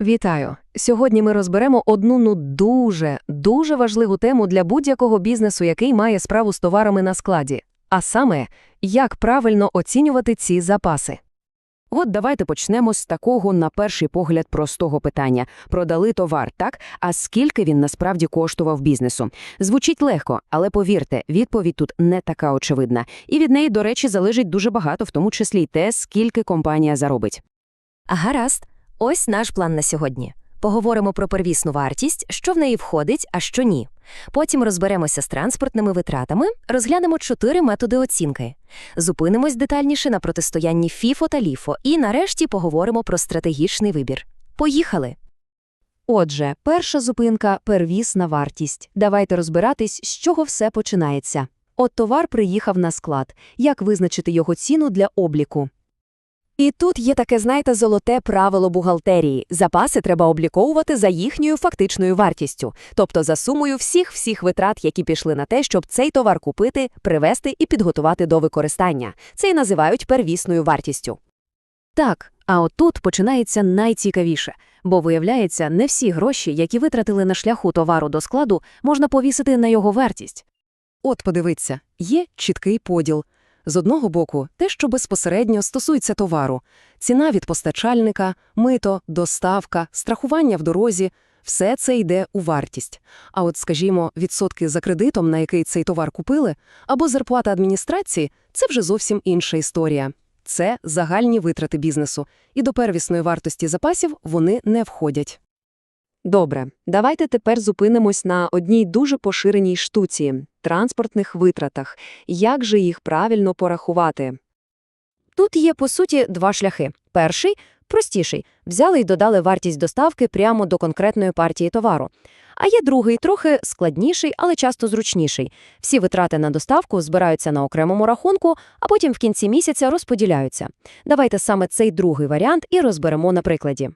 Вітаю! Сьогодні ми розберемо одну ну дуже, дуже важливу тему для будь-якого бізнесу, який має справу з товарами на складі. А саме, як правильно оцінювати ці запаси. От давайте почнемо з такого, на перший погляд, простого питання. Продали товар, так? А скільки він насправді коштував бізнесу? Звучить легко, але повірте, відповідь тут не така очевидна. І від неї, до речі, залежить дуже багато, в тому числі й те, скільки компанія заробить. Гаразд, ось наш план на сьогодні. Поговоримо про первісну вартість, що в неї входить, а що ні. Потім розберемося з транспортними витратами, розглянемо чотири методи оцінки. Зупинимось детальніше на протистоянні FIFO та LIFO і нарешті поговоримо про стратегічний вибір. Поїхали! Отже, перша зупинка – первісна вартість. Давайте розбиратись, з чого все починається. От товар приїхав на склад. Як визначити його ціну для обліку? І тут є таке, знаєте, золоте правило бухгалтерії. Запаси треба обліковувати за їхньою фактичною вартістю, тобто за сумою всіх-всіх витрат, які пішли на те, щоб цей товар купити, привезти і підготувати до використання. Це й називають первісною вартістю. Так, а отут починається найцікавіше, бо виявляється, не всі гроші, які витратили на шляху товару до складу, можна повісити на його вартість. От подивіться, є чіткий поділ. З одного боку, те, що безпосередньо стосується товару, ціна від постачальника, мито, доставка, страхування в дорозі – все це йде у вартість. А от, скажімо, відсотки за кредитом, на який цей товар купили, або зарплата адміністрації – це вже зовсім інша історія. Це загальні витрати бізнесу, і до первісної вартості запасів вони не входять. Добре, давайте тепер зупинимось на одній дуже поширеній штуці – транспортних витратах. Як же їх правильно порахувати? Тут є, по суті, два шляхи. Перший – простіший. Взяли і додали вартість доставки прямо до конкретної партії товару. А є другий, трохи складніший, але часто зручніший. Всі витрати на доставку збираються на окремому рахунку, а потім в кінці місяця розподіляються. Давайте саме цей другий варіант і розберемо на прикладі.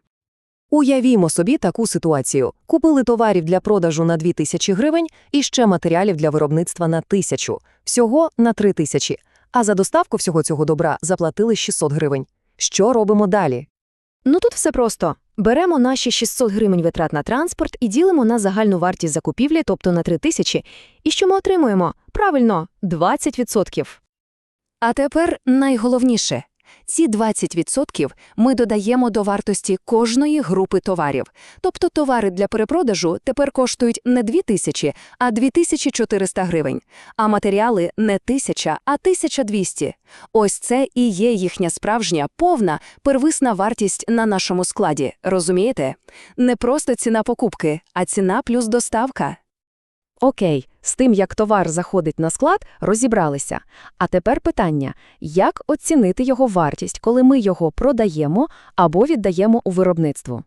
Уявімо собі таку ситуацію. Купили товарів для продажу на 2000 гривень і ще матеріалів для виробництва на 1000. Всього на 3000. А за доставку всього цього добра заплатили 600 гривень. Що робимо далі? Ну тут все просто. Беремо наші 600 гривень витрат на транспорт і ділимо на загальну вартість закупівлі, тобто на 3 тисячі. І що ми отримуємо? Правильно, 20%. А тепер найголовніше. Ці 20% ми додаємо до вартості кожної групи товарів. Тобто товари для перепродажу тепер коштують не 2 тисячі, а 2400 гривень, а матеріали не 1000, а 1200. Ось це і є їхня справжня, повна, первисна вартість на нашому складі, розумієте? Не просто ціна покупки, а ціна плюс доставка. Окей, з тим, як товар заходить на склад, розібралися. А тепер питання, як оцінити його вартість, коли ми його продаємо або віддаємо у виробництво?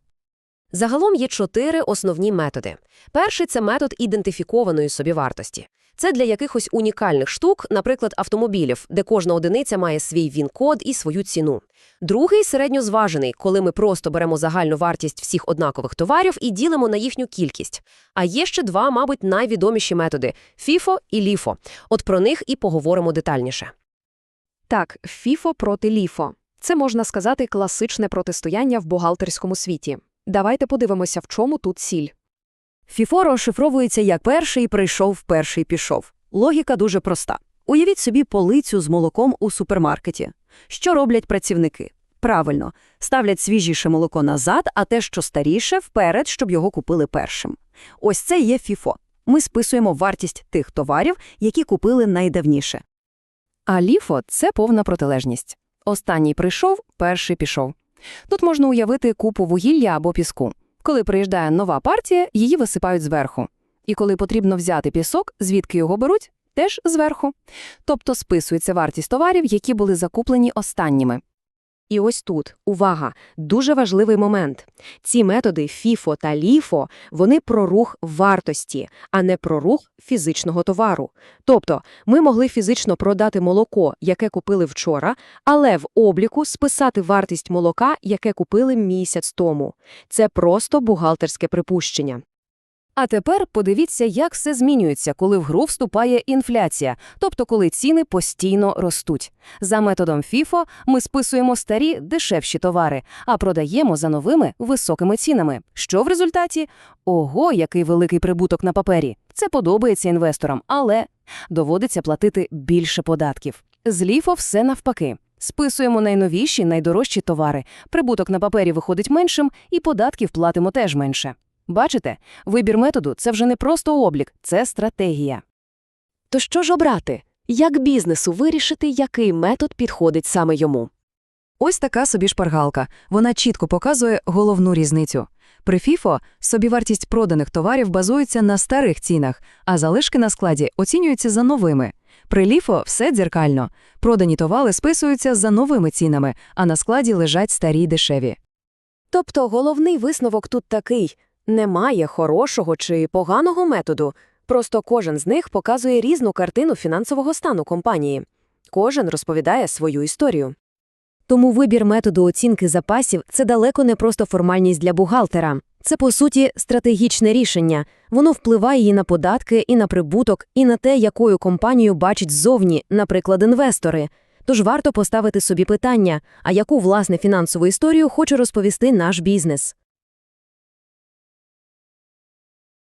Загалом є чотири основні методи. Перший – це метод ідентифікованої собівартості. Це для якихось унікальних штук, наприклад, автомобілів, де кожна одиниця має свій він-код і свою ціну. Другий – середньозважений, коли ми просто беремо загальну вартість всіх однакових товарів і ділимо на їхню кількість. А є ще два, мабуть, найвідоміші методи – FIFO і LIFO. От про них і поговоримо детальніше. Так, ФІФО проти ЛІФО. Це, можна сказати, класичне протистояння в бухгалтерському світі. Давайте подивимося, в чому тут сіль. ФІФО розшифровується як перший прийшов, перший пішов. Логіка дуже проста. Уявіть собі полицю з молоком у супермаркеті. Що роблять працівники? Правильно, ставлять свіжіше молоко назад, а те, що старіше, вперед, щоб його купили першим. Ось це є ФІФО. Ми списуємо вартість тих товарів, які купили найдавніше. А ліфо – це повна протилежність. Останній прийшов, перший пішов. Тут можна уявити купу вугілля або піску. Коли приїжджає нова партія, її висипають зверху. І коли потрібно взяти пісок, звідки його беруть? Теж зверху. Тобто списується вартість товарів, які були закуплені останніми. І ось тут, увага, дуже важливий момент. Ці методи FIFO та LIFO, вони про рух вартості, а не про рух фізичного товару. Тобто, ми могли фізично продати молоко, яке купили вчора, але в обліку списати вартість молока, яке купили місяць тому. Це просто бухгалтерське припущення. А тепер подивіться, як все змінюється, коли в гру вступає інфляція, тобто коли ціни постійно ростуть. За методом FIFO ми списуємо старі, дешевші товари, а продаємо за новими високими цінами. Що в результаті? Ого, який великий прибуток на папері. Це подобається інвесторам, але доводиться платити більше податків. З LIFO все навпаки. Списуємо найновіші, найдорожчі товари, прибуток на папері виходить меншим, і податків платимо теж менше. Бачите, вибір методу – це вже не просто облік, це стратегія. То що ж обрати? Як бізнесу вирішити, який метод підходить саме йому? Ось така собі шпаргалка. Вона чітко показує головну різницю. При FIFO собівартість проданих товарів базується на старих цінах, а залишки на складі оцінюються за новими. При LIFO все дзеркально. Продані товари списуються за новими цінами, а на складі лежать старі дешеві. Тобто головний висновок тут такий – немає хорошого чи поганого методу, просто кожен з них показує різну картину фінансового стану компанії. Кожен розповідає свою історію. Тому вибір методу оцінки запасів – це далеко не просто формальність для бухгалтера. Це, по суті, стратегічне рішення. Воно впливає і на податки, і на прибуток, і на те, якою компанію бачать ззовні, наприклад, інвестори. Тож варто поставити собі питання, а яку, власне, фінансову історію хоче розповісти наш бізнес.